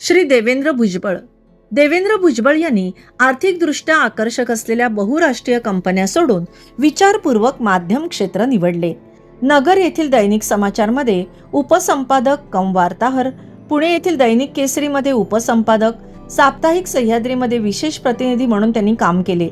श्री देवेंद्र भुजबळ. देवेंद्र भुजबळ यांनी आर्थिकदृष्ट्या आकर्षक असलेल्या बहुराष्ट्रीय कंपन्या सोडून विचारपूर्वक माध्यम क्षेत्र निवडले. नगर येथील दैनिक समाचारमध्ये उपसंपादक कम वार्ताहर पुणे येथील दैनिक केसरीमध्ये उपसंपादक साप्ताहिक सह्याद्रीमध्ये विशेष प्रतिनिधी म्हणून त्यांनी काम केले.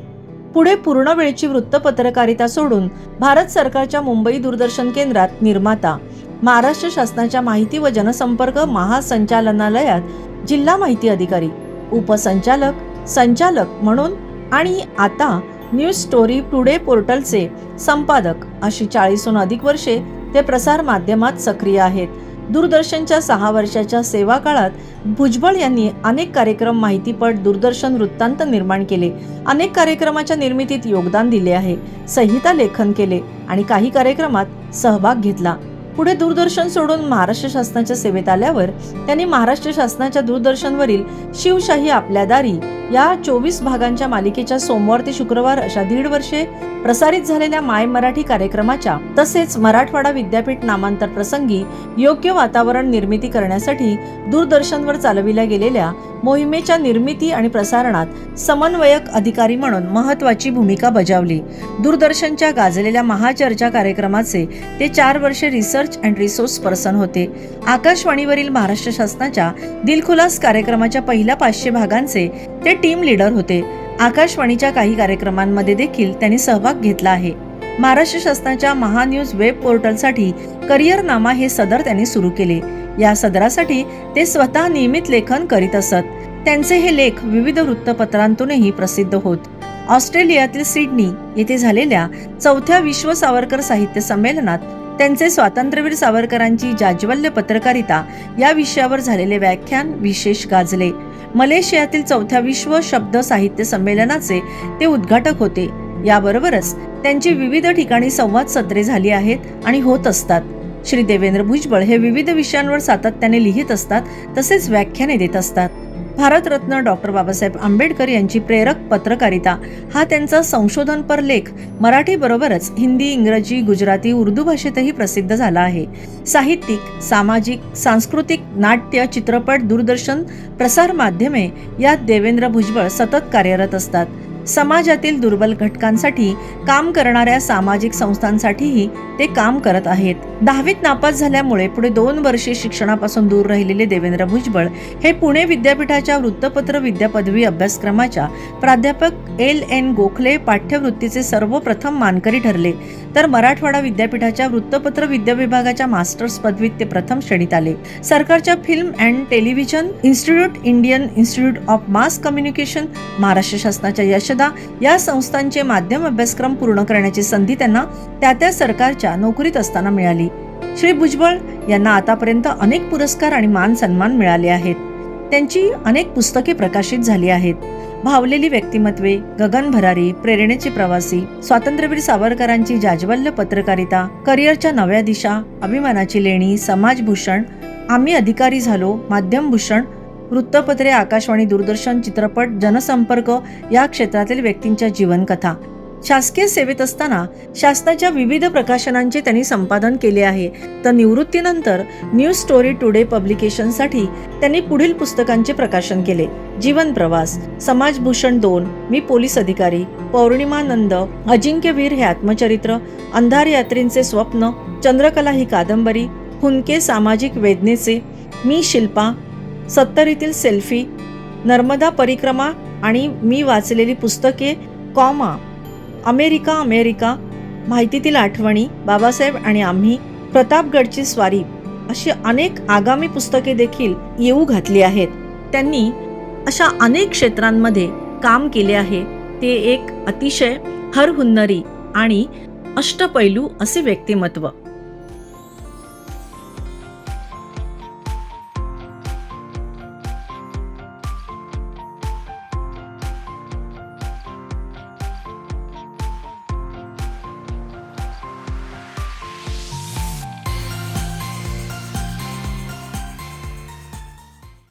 पुढे पूर्ण वेळची वृत्तपत्रकारिता सोडून भारत सरकारच्या मुंबई दूरदर्शन केंद्रात निर्माता महाराष्ट्र शासनाच्या माहिती व जनसंपर्क महासंचालनालयात जिल्हा माहिती अधिकारी उपसंचालक संचालक म्हणून आणि आता न्यूज स्टोरी टुडे पोर्टलचे संपादक अशी चाळीसहून अधिक वर्षे ते प्रसार माध्यमात सक्रिय आहेत. दूरदर्शनच्या सहा वर्षाच्या सेवा काळात भुजबळ यांनी अनेक कार्यक्रम माहितीपट दूरदर्शन वृत्तांत निर्माण केले. अनेक कार्यक्रमाच्या निर्मितीत योगदान दिले आहे. संहिता लेखन केले आणि काही कार्यक्रमात सहभाग घेतला. पुढे दूरदर्शन सोडून महाराष्ट्र शासनाच्या सेवेत आल्यावर त्यांनी महाराष्ट्र शासनाच्या दूरदर्शनवरील शिवशाही आपल्या दारी या चोवीस भागांच्या मालिकेच्या सोमवार ते शुक्रवार अशा दीड वर्षे प्रसारित झालेल्या माय मराठी कार्यक्रमाच्या तसेच मराठवाडा विद्यापीठ नामांतर प्रसंगी योग्य वातावरण निर्मिती करण्यासाठी दूरदर्शनवर चालविल्या गेलेल्या मोहिमेच्या निर्मिती आणि प्रसारणात समन्वयक अधिकारी म्हणून महत्वाची भूमिका बजावली. दूरदर्शनच्या गाजलेल्या महाचर्चा कार्यक्रमाचे ते चार वर्षे रिसर्च अँड रिसोर्स पर्सन होते. आकाशवाणीवरील महाराष्ट्र शासनाच्या दिलखुलास कार्यक्रमाच्या पहिल्या पाचशे भागांचे ते टीम लीडर होते. आकाशवाणीच्या काही कार्यक्रमांमध्ये देखील त्यांनी सहभाग घेतला आहे. महाराष्ट्र शासनाच्या महान्यूज वेब पोर्टलसाठी करिअर नामा हे सदर त्यांनी सुरू केले. या सदरासाठी ते स्वतः नियमित लेखन करीत असत. त्यांचे हे लेख विविध वृत्तपत्रांतूनही प्रसिद्ध होत. ऑस्ट्रेलियातील सिडनी येथे झालेल्या चौथ्या विश्व सावरकर साहित्य संमेलनात त्यांचे स्वातंत्र्यवीर सावरकरांची जाज्वल्य पत्रकारिता या विषयावर झालेले व्याख्यान विशेष गाजले. मलेशियातील चौथ्या विश्व शब्द साहित्य संमेलनाचे ते उद्घाटक होते. याबरोबरच त्यांची विविध ठिकाणी संवाद सत्रे झाली आहेत आणि होत असतात. श्री देवेंद्र भुजबळ हे विविध विषयांवर सातत्याने लिहित असतात तसेच व्याख्याने देत असतात. भारतरत्न डॉक्टर बाबासाहेब आंबेडकर यांची प्रेरक पत्रकारिता. हा त्यांचा संशोधनपर लेख. मराठीबरोबरच हिंदी इंग्रजी गुजराती उर्दू भाषेतही प्रसिद्ध झाला आहे. साहित्यिक सामाजिक सांस्कृतिक नाट्य चित्रपट दूरदर्शन प्रसार माध्यमे यात देवेंद्र भुजबळ सतत कार्यरत असतात. समाजातील दुर्बल घटकांसाठी काम करणाऱ्या सामाजिक संस्थांसाठीही ते काम करत आहेत. दहावीत नापास झाल्यामुळे पुढे दोन वर्षे शिक्षणापासून दूर राहिलेले देवेंद्र भुजबळ हे पुणे विद्यापीठाच्या वृत्तपत्र विद्यापदवी अभ्यासक्रमाच्या प्राध्यापक एल एन गोखले पाठ्यवृत्तीचे सर्वप्रथम मानकरी ठरले. तर मराठवाडा विद्यापीठाच्या वृत्तपत्र विद्या विभागाच्या मास्टर्स पदवीत ते प्रथम श्रेणीत आले. सरकारच्या film and television institute Indian institute of mass communication Maharashtra शासनाच्या यशदा या संस्थांचे माध्यम अभ्यासक्रम पूर्ण करण्याची संधी त्यांना त्या त्या सरकारच्या नोकरीत असताना मिळाली. श्री भुजबळ यांना आतापर्यंत अनेक पुरस्कार आणि मान सन्मान मिळाले आहेत. त्यांची अनेक पुस्तके प्रकाशित झाली आहेत. भावलेली व्यक्तिमत्वे गगन भरारी प्रेरणेचे प्रवासी स्वातंत्र्यवीर सावरकरांची जाज्वल्य पत्रकारिता करिअरच्या नव्या दिशा अभिमानाची लेणी समाजभूषण आम्ही अधिकारी झालो माध्यमभूषण वृत्तपत्रे आकाशवाणी दूरदर्शन चित्रपट जनसंपर्क या क्षेत्रातील व्यक्तींच्या जीवनकथा. शासकीय सेवेत असताना शासनाच्या विविध प्रकाशनांचे त्यांनी संपादन केले आहे. तर निवृत्तीनंतर न्यूज स्टोरी टुडे पब्लिकेशनसाठी त्यांनी पुढील पुस्तकांचे प्रकाशन केले. जीवन प्रवास समाजभूषण दोन मी पोलीस अधिकारी पौर्णिमानंद अजिंक्यवीर हे आत्मचरित्र अंधार यात्रींचे स्वप्न चंद्रकला ही कादंबरी हुनके सामाजिक वेदनेचे मी शिल्पा सत्तरीतील सेल्फी नर्मदा परिक्रमा आणि मी वाचलेली पुस्तके कॉमा अमेरिका अमेरिका माहितीतील आठवणी बाबासाहेब आणि आम्ही प्रतापगडची स्वारी अशी अनेक आगामी पुस्तके देखील येऊ घातली आहेत. त्यांनी अशा अनेक क्षेत्रांमध्ये काम केले आहे. ते एक अतिशय हरहुन्नरी आणि अष्टपैलू असे व्यक्तिमत्व.